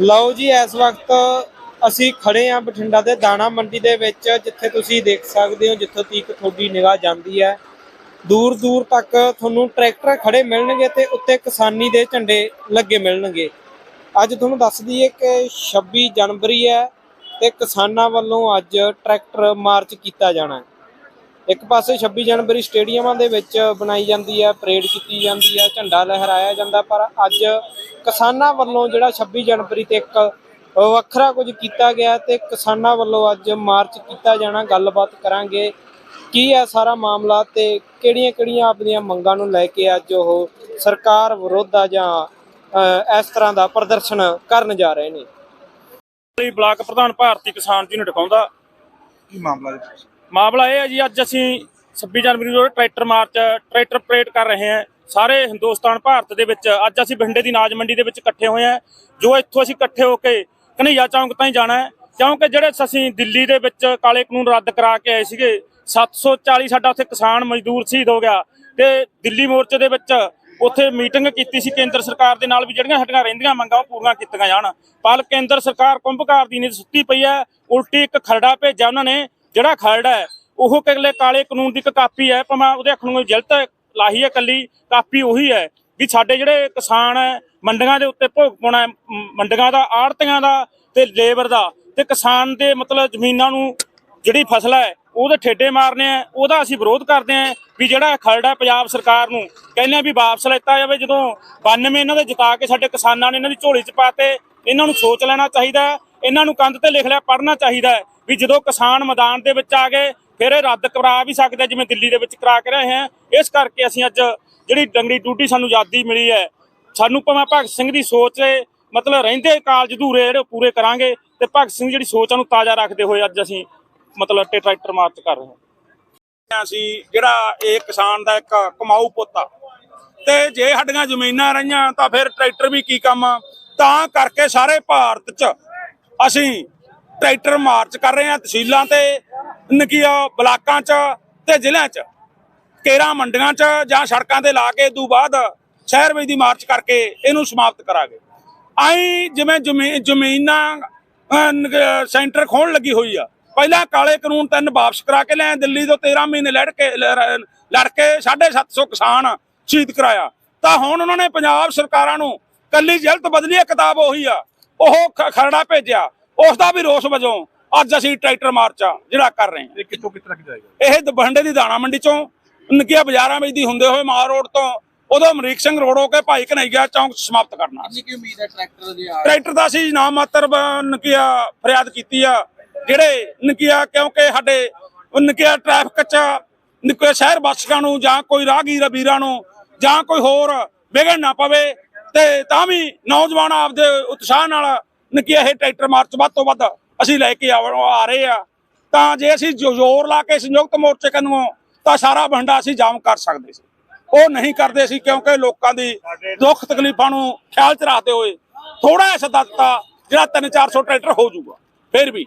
ਲਓ ਜੀ, ਇਸ ਵਕਤ ਅਸੀਂ ਖੜੇ ਹਾਂ ਬਠਿੰਡਾ ਦੇ ਦਾਣਾ ਮੰਡੀ ਦੇ ਵਿੱਚ, ਜਿੱਥੇ ਤੁਸੀਂ ਦੇਖ ਸਕਦੇ ਹੋ ਜਿੱਥੋਂ ਤੀਕ ਤੁਹਾਡੀ ਨਿਗਾਹ ਜਾਂਦੀ ਹੈ। ਦੂਰ ਦੂਰ ਤੱਕ ਤੁਹਾਨੂੰ ਟਰੈਕਟਰ ਖੜੇ ਮਿਲਣਗੇ ਤੇ ਉੱਤੇ ਕਿਸਾਨੀ ਦੇ ਝੰਡੇ ਲੱਗੇ ਮਿਲਣਗੇ। ਅੱਜ ਤੁਹਾਨੂੰ ਦੱਸ ਦਈਏ ਕਿ 26 ਜਨਵਰੀ ਹੈ ਤੇ ਕਿਸਾਨਾਂ ਵੱਲੋਂ ਅੱਜ ਟਰੈਕਟਰ ਮਾਰਚ ਕੀਤਾ ਜਾਣਾ ਹੈ। ਇੱਕ ਪਾਸੇ 26 ਜਨਵਰੀ ਸਟੇਡੀਅਮਾਂ ਦੇ ਵਿੱਚ ਬਣਾਈ ਜਾਂਦੀ ਹੈ, ਪਰੇਡ ਕੀਤੀ ਜਾਂਦੀ ਹੈ, ਝੰਡਾ ਲਹਿਰਾਇਆ ਜਾਂਦਾ, ਪਰ ਅੱਜ ਕਿਸਾਨਾਂ ਵੱਲੋਂ ਜਿਹੜਾ 26 ਜਨਵਰੀ ਤੇ ਇੱਕ ਵੱਖਰਾ ਕੁਝ ਕੀਤਾ ਗਿਆ ਤੇ ਕਿਸਾਨਾਂ ਵੱਲੋਂ ਅੱਜ ਮਾਰਚ ਕੀਤਾ ਜਾਣਾ ਗੱਲਬਾਤ ਕਰਾਂਗੇ। ਕੀ ਹੈ ਸਾਰਾ ਮਾਮਲਾ ਤੇ ਕਿਹੜੀਆਂ-ਕਿਹੜੀਆਂ ਆਪਣੀਆਂ ਮੰਗਾਂ ਨੂੰ ਲੈ ਕੇ ਅੱਜ ਉਹ ਸਰਕਾਰ ਵਿਰੋਧ ਆ ਜਾਂ ਇਸ ਤਰ੍ਹਾਂ ਦਾ ਪ੍ਰਦਰਸ਼ਨ ਕਰਨ ਜਾ ਰਹੇ ਨੇ? ਲਈ ਬਲਾਕ ਪ੍ਰਧਾਨ ਭਾਰਤੀ ਕਿਸਾਨ ਜੀ ਨੂੰ ਟਿਕਾਉਂਦਾ ਕੀ ਮਾਮਲਾ ਜੀ? ਮਾਮਲਾ ਇਹ ਹੈ ਜੀ ਅੱਜ ਅਸੀਂ 26 ਜਨਵਰੀ ਨੂੰ ਟਰੈਕਟਰ ਮਾਰਚ ਟਰੈਕਟਰ ਪਰੇਡ ਕਰ ਰਹੇ ਹਾਂ। ਸਾਰੇ ਹਿੰਦੁਸਤਾਨ, ਭਾਰਤ ਦੇ ਵਿੱਚ ਅੱਜ ਅਸੀਂ ਬਠਿੰਡੇ ਦੀ ਅਨਾਜ ਮੰਡੀ ਦੇ ਵਿੱਚ ਇਕੱਠੇ ਹੋਏ ਹਾਂ। ਜੋ ਇੱਥੋਂ ਅਸੀਂ ਇਕੱਠੇ ਹੋ ਕੇ ਕਨਈਆ ਚੌਂਕ ਤਾਈਂ ਜਾਣਾ ਹੈ। ਕਿਉਂਕਿ ਜਿਹੜੇ ਅਸੀਂ ਦਿੱਲੀ ਦੇ ਵਿੱਚ ਕਾਲੇ ਕਾਨੂੰਨ ਰੱਦ ਕਰਾ ਕੇ ਆਏ ਸੀਗੇ 740 ਸਾਡਾ ਉੱਥੇ ਕਿਸਾਨ ਮਜ਼ਦੂਰ ਸ਼ਹੀਦ ਹੋ ਗਿਆ। ਤੇ ਦਿੱਲੀ ਮੋਰਚੇ ਦੇ ਵਿੱਚ ਉੱਥੇ ਮੀਟਿੰਗ ਕੀਤੀ ਸੀ, ਕੇਂਦਰ ਸਰਕਾਰ ਦੇ ਨਾਲ ਵੀ ਜਿਹੜੀਆਂ ਸਾਡੀਆਂ ਰਹਿੰਦੀਆਂ ਮੰਗਾਂ ਉਹ ਪੂਰੀਆਂ ਕੀਤੀਆਂ ਜਾਣ। ਪਰ ਕੇਂਦਰ ਸਰਕਾਰ ਕੁੰਭਕਾਰ ਦੀ ਨੀਤੀ ਸੁੱਤੀ ਪਈ ਹੈ। ਉਲਟੀ ਇੱਕ ਖਰੜਾ ਭੇਜਿਆ ਉਹਨਾਂ ਨੇ, ਜਿਹੜਾ ਖਰੜਾ ਹੈ, ਉਹ ਕਿਲੇ ਕਾਲੇ ਕਾਨੂੰਨ ਦੀ ਇੱਕ ਕਾਪੀ ਹੈ, ਭਾਵੇਂ ਉਹਦੇ ਅੱਖ ਨੂੰ ਜਲਤ ਲਾਹੀ ਹੈ ਕੱਲੀ ਕਾਪੀ ਉਹੀ ਹੈ ਵੀ ਸਾਡੇ ਜਿਹੜੇ ਕਿਸਾਨ ਹੈ ਮੰਡੀਆਂ ਦੇ ਉੱਤੇ ਭੋਗ ਪਾਉਣਾ ਹੈ, ਮੰਡੀਆਂ ਦਾ ਆੜਤੀਆਂ ਦਾ ਤੇ ਲੇਬਰ ਦਾ ਤੇ ਕਿਸਾਨ ਦੇ ਮਤਲਬ ਜ਼ਮੀਨਾਂ ਨੂੰ ਜਿਹੜੀ ਫਸਲ ਹੈ ਉਹਦੇ ਠੇਡੇ ਮਾਰਨੇ ਆ ਉਹਦਾ ਅਸੀਂ ਵਿਰੋਧ ਕਰਦੇ ਆ ਵੀ ਜਿਹੜਾ ਖਰੜਾ ਪੰਜਾਬ ਸਰਕਾਰ ਨੂੰ ਕਹਿੰਦੇ ਆ ਵੀ ਵਾਪਸ ਲੈਤਾ ਜਾਵੇ ਜਦੋਂ 92 ਇਹਨਾਂ ਦੇ ਜਿਤਾ ਕੇ ਸਾਡੇ ਕਿਸਾਨਾਂ ਨੇ ਇਹਨਾਂ ਦੀ ਝੋਲੀ 'ਚ ਪਾਤੇ ਇਹਨਾਂ ਨੂੰ ਸੋਚ ਲੈਣਾ ਚਾਹੀਦਾ ਇਹਨਾਂ ਨੂੰ ਕੰਧ ਤੇ ਲਿਖ ਲਿਆ ਪੜ੍ਹਨਾ ਚਾਹੀਦਾ ਵੀ ਜਦੋਂ ਕਿਸਾਨ ਮੈਦਾਨ ਦੇ ਵਿੱਚ ਆ ਗਏ ਫਿਰ ਇਹ ਰੱਦ ਕਰਾ ਵੀ ਸਕਦੇ ਜਿਵੇਂ ਦਿੱਲੀ ਦੇ ਵਿੱਚ ਕਰਾ ਕੇ ਰਹੇ ਹਾਂ। ਇਸ ਕਰਕੇ ਅਸੀਂ ਅੱਜ ਜਿਹੜੀ ਡੰਗੜੀ ਡਿਊਟੀ ਸਾਨੂੰ ਆਜ਼ਾਦੀ ਮਿਲੀ ਹੈ, ਸਾਨੂੰ ਭਾਵੇਂ ਭਗਤ ਸਿੰਘ ਦੀ ਸੋਚ ਹੈ ਮਤਲਬ ਰਹਿੰਦੇ ਕਾਲਜ ਅਧੂਰੇ ਜਿਹੜੇ ਉਹ ਪੂਰੇ ਕਰਾਂਗੇ ਤੇ ਭਗਤ ਸਿੰਘ ਜਿਹੜੀ ਸੋਚਾਂ ਨੂੰ ਤਾਜ਼ਾ ਰੱਖਦੇ ਹੋਏ ਅੱਜ ਅਸੀਂ ਮਤਲਬ ਟਰੈਕਟਰ ਮਾਰਚ ਕਰ ਰਹੇ ਹਾਂ। ਅਸੀਂ ਜਿਹੜਾ ਇਹ ਕਿਸਾਨ ਦਾ ਇੱਕ ਕਮਾਊ ਪੁੱਤ ਆ, ਤੇ ਜੇ ਸਾਡੀਆਂ ਜ਼ਮੀਨਾਂ ਰਹੀਆਂ ਤਾਂ ਫਿਰ ਟਰੈਕਟਰ ਵੀ ਕੀ ਕੰਮ ਆ? ਤਾਂ ਕਰਕੇ ਸਾਰੇ ਭਾਰਤ 'ਚ ਅਸੀਂ ਟਰੈਕਟਰ ਮਾਰਚ ਕਰ ਰਹੇ ਹਾਂ ਤਹਿਸੀਲਾਂ ਤੇ ਨਕੀਆ ਬਲਾਕਾਂ 'ਚ ਤੇ ਜ਼ਿਲ੍ਹਿਆਂ 'ਚ, ਕੇਰਾ ਮੰਡੀਆਂ 'ਚ ਜਾਂ ਸੜਕਾਂ ਤੇ ਲਾ ਕੇ ਤੋਂ ਬਾਅਦ ਸ਼ਹਿਰ ਵਿੱਚ ਦੀ ਮਾਰਚ ਕਰਕੇ ਇਹਨੂੰ ਸਮਾਪਤ ਕਰਾਂਗੇ। ਆਈ ਜਿਵੇਂ ਜ਼ਮੀਨਾਂ ਸੈਂਟਰ ਖੋਣ ਲੱਗੀ ਹੋਈ ਆ। ਪਹਿਲਾਂ ਕਾਲੇ ਕਾਨੂੰਨ ਤਿੰਨ ਵਾਪਸ ਕਰਾ ਕੇ ਲਿਆ ਦਿੱਲੀ ਤੋਂ 13 ਮਹੀਨੇ ਲੜ ਕੇ, ਲ- ਰ- ਲੜ ਕੇ 750 ਕਿਸਾਨ ਸ਼ਹੀਦ ਕਰਾਇਆ। ਤਾਂ ਹੁਣ ਉਹਨਾਂ ਨੇ ਪੰਜਾਬ ਸਰਕਾਰਾਂ ਨੂੰ ਕੱਲੀ ਜਲਤ ਬਦਲੀ ਕਿਤਾਬ ਉਹੀ ਆ। ਉਹ ਖ- ਖਰੜਾ ਭੇਜਿਆ। ਉਸ ਦਾ ਵੀ ਰੋਸ ਵਜੋਂ ਅੱਜ ਅਸੀਂ ਟਰੈਕਟਰ ਮਾਰਚ ਆ ਜਿਹੜਾ ਕਰ ਰਹੇ ਹਾਂ। ਇਹ ਕਿੱਥੋਂ ਕਿੱਥੇ ਤੱਕ ਜਾਏਗਾ? ਇਹ ਦਬੰਡੇ ਦੀ ਦਾਣਾ ਮੰਡੀ ਚੋਂ ਨਕੀਆ ਬਾਜ਼ਾਰਾਂ ਵਿੱਚ ਦੀ ਹੁੰਦੇ ਹੋਏ ਮਾਰ ਰੋਡ ਤੋਂ ਉਦੋਂ ਅਮਰੀਕ ਸਿੰਘ ਰੋਡ ਹੋ ਕੇ ਭਾਈ ਕਨਈਆ ਚੌਂਕ ਸਮਾਪਤ ਕਰਨਾ ਕਿੰਨੀ ਕੀ ਉਮੀਦ ਹੈ ਟਰੈਕਟਰ ਦੀ ਆ ਟਰੈਕਟਰ ਦਾ ਅਸੀਂ ਨਾਮ ਮਾਤਰ ਨਕੀਆ ਫਰਿਆਦ ਕੀਤੀ ਆ। ਜਿਹੜੇ ਨਕੀਆ ਕਿਉਂਕਿ ਸਾਡੇ ਨਕੀਆ ਟ੍ਰੈਫਿਕ 'ਚ ਨਕੀਆ ਸ਼ਹਿਰ ਵਾਸੀਆਂ ਨੂੰ ਜਾਂ ਕੋਈ ਰਾਹਗੀਰ ਵੀਰਾਂ ਨੂੰ ਜਾਂ ਕੋਈ ਹੋਰ ਵਿਗੜ ਨਾ ਪਵੇ ਤੇ ਤਾਂ ਵੀ ਨੌਜਵਾਨ ਆਪਦੇ ਉਤਸ਼ਾਹ ਨਾਲ ਨਕੀਆ ਇਹ ਟਰੈਕਟਰ ਮਾਰਚ ਵੱਧ ਤੋਂ ਵੱਧ ਅਸੀਂ ਲੈ ਕੇ ਆਵ- ਆ ਰਹੇ ਆ। ਤਾਂ ਜੇ ਅਸੀਂ ਜ਼ੋਰ ਲਾ ਕੇ ਸੰਯੁਕਤ ਮੋਰਚੇ ਕੰਨੋਂ ਤਾਂ ਸਾਰਾ ਭੰਡਾ ਅਸੀਂ ਜਾਮ ਕਰ ਸਕਦੇ ਸੀ। ਉਹ ਨਹੀਂ ਕਰਦੇ ਸੀ ਕਿਉਂਕਿ ਲੋਕਾਂ ਦੀ ਦੁੱਖ ਤਕਲੀਫਾਂ ਨੂੰ ਖਿਆਲ ਚ ਰੱਖਦੇ ਹੋਏ ਥੋੜਾ ਜਿਹਾ ਸੱਦਾ ਦਿੱਤਾ, ਜਿਹੜਾ 3-400 ਟਰੈਕਟਰ ਹੋ ਜਾਊਗਾ। ਫਿਰ ਵੀ